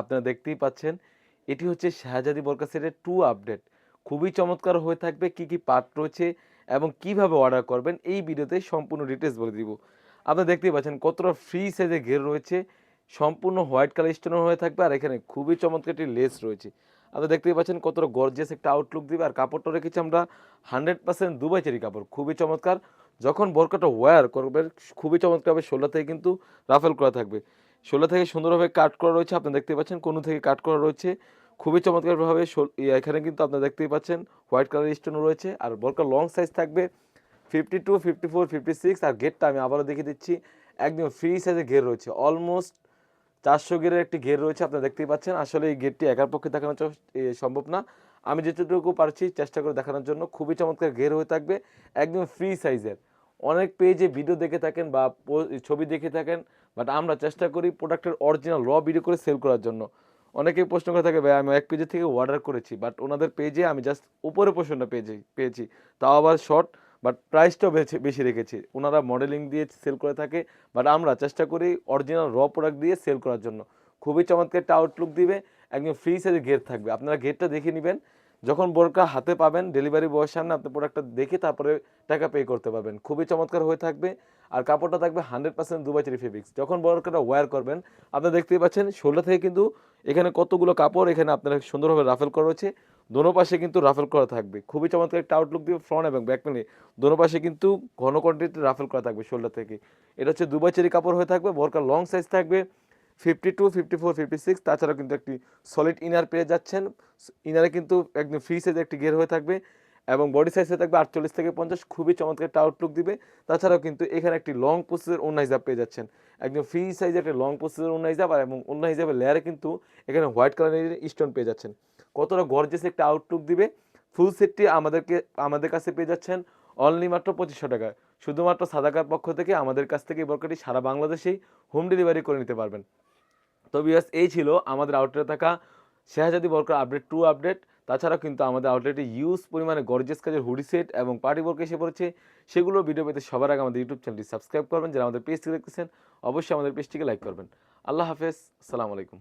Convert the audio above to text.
আপনারা দেখতেই পাচ্ছেন, এটি হচ্ছে শাহজাদি বরকা সেটের টু আপডেট খুবই চমৎকার হয়ে থাকবে কি কি পার্ট রয়েছে এবং কীভাবে অর্ডার করবেন, এই ভিডিওতে সম্পূর্ণ ডিটেলস বলে দিব। আপনারা দেখতেই পাচ্ছেন কতটা ফ্রি সাইজে ঘের রয়েছে, সম্পূর্ণ হোয়াইট কালার স্টোনের হয়ে থাকবে আর এখানে খুবই চমৎকার একটি লেস রয়েছে। আপনারা দেখতেই পাচ্ছেন কতটা গর্জিয়াস একটা আউটলুক দিবে আর কাপড়টা রেখেছি আমরা হান্ড্রেড পার্সেন্ট দুবাই চেরি কাপড়, খুবই চমৎকার। যখন বরকাটা ওয়্যার করবেন, খুবই চমৎকার হবে শোল্ডার থেকে কিন্তু রাফেল করা থাকবে। শোল্ডার থেকে সুন্দরভাবে কাট করা রয়েছে, আপনি দেখতে পাচ্ছেন। কোনো থেকে কাট করা রয়েছে। খুবই চমৎকারভাবে শোল- এখানে কিন্তু আপনারা দেখতেই পাচ্ছেন, হোয়াইট কালার স্টোন রয়েছে। আর বোরকা লং সাইজ থাকবে fifty two fifty four fifty six আর গেটটা আমি আবারও দেখিয়ে দিচ্ছি, একদম ফ্রি সাইজে ঘের রয়েছে। অলমোস্ট চারশো গেরের একটি ঘের রয়েছে আপনারা দেখতেই পাচ্ছেন। আসলে এই গেটটি একার পক্ষে দেখানো সম্ভব না। আমি যেটুকু পারছি চেষ্টা করে দেখানোর জন্য। খুবই চমৎকার ঘের হয়ে থাকবে, একদম ফ্রি সাইজের অনেক পেজে ভিডিও দেখে থাকেন বা ছবি দেখে থাকেন বাট আমরা চেষ্টা করি প্রোডাক্টের অরিজিনাল র ভিডিও করে সেল করার জন্য। অনেকেই প্রশ্ন করে থাকে, ভাই, আমি এক পেজের থেকে অর্ডার করেছি বাট ওনাদের পেজে আমি জাস্ট উপরে পোর্শনটা পেয়েছি পেয়েছি। তাও আবার শর্ট বাট প্রাইসটাও বেশি বেশি রেখেছি। ওনারা মডেলিং দিয়ে সেল করে থাকে বাট আমরা চেষ্টা করি অরিজিনাল র প্রোডাক্ট দিয়ে সেল করার জন্য। খুবই চমৎকার একটা আউটলুক দিবে, একদম ফ্রি সাইজে ঘের থাকবে। আপনারা ঘেরটা দেখে নেবেন যখন বোরকা হাতে পাবেন ডেলিভারি বয়ের সামনে আপনি প্রোডাক্টটা দেখে তারপরে টাকা পে করতে পারবেন। খুবই চমৎকার হয়ে থাকবে। আর কাপড়টা থাকবে হান্ড্রেড পার্সেন্ট দুবাই ফেব্রিক্স যখন বোরকাটা ওয়্যার করবেন আপনারা দেখতেই পাচ্ছেন শোল্ডার থেকে কিন্তু এখানে কতগুলো কাপড় এখানে আপনারা সুন্দরভাবে রাফেল করা রয়েছে। দোনো পাশে কিন্তু রাফেল করা থাকবে। খুবই চমৎকার একটা আউটলুক দিয়ে ফ্রন্ট এবং ব্যাক প্যানে দোনো পাশে কিন্তু ঘন কোয়ান্টিটি রাফেল করা থাকবে শোল্ডার থেকে। এটা হচ্ছে দুবাই চেরি কাপড় হয়ে থাকবে বোরকার লং সাইজ থাকবে। Fifty two fifty four fifty six তাছাড়াও কিন্তু একটি সলিড ইনার পেয়ে যাচ্ছেন। ইনারে কিন্তু একদম ফ্রি সাইজে একটি গের হয়ে থাকবে এবং বডি সাইজে থাকবে আটচল্লিশ থেকে পঞ্চাশ, খুবই চমৎকার একটা আউটলুক দিবে। তাছাড়াও কিন্তু এখানে একটি লং প্রসেসের অন্য হিসাব পেয়ে যাচ্ছেন। একদম ফ্রি সাইজে একটা লং প্রসেসের অন্য হিসাব আর এবং অন্য হিসাবে লেয়ারে কিন্তু এখানে হোয়াইট কালারের স্টোন পেয়ে যাচ্ছেন। কতটা গর্জেস একটা আউটলুক দিবে। ফুল সেটটি আমাদেরকে, আমাদের কাছে পেয়ে যাচ্ছেন অনলি মাত্র পঁচিশশো টাকায়। শুধুমাত্র সাদাকার পক্ষ থেকে আমাদের কাছ থেকে এই বরকাটি সারা বাংলাদেশেই হোম ডেলিভারি করে নিতে পারবেন। তো বিয়াস এই ছিল আমাদের আউটলেটে থাকা শেহাজাদি বরকার আপডেট টু আপডেট তাছাড়া কিন্তু আমাদের আউটলেটে ইউজ পরিমাণে গর্জেস কাজের হুডি সেট এবং পার্টি বর্ক এসে পড়েছে। সেগুলো ভিডিও পেতে সবার আগে আমাদের ইউটিউব চ্যানেলটি সাবস্ক্রাইব করবেন। যারা আমাদের পেজটি দেখতেছেন, অবশ্যই আমাদের পেজটিকে লাইক করবেন। আল্লাহ হাফেজ, আসসালামু আলাইকুম।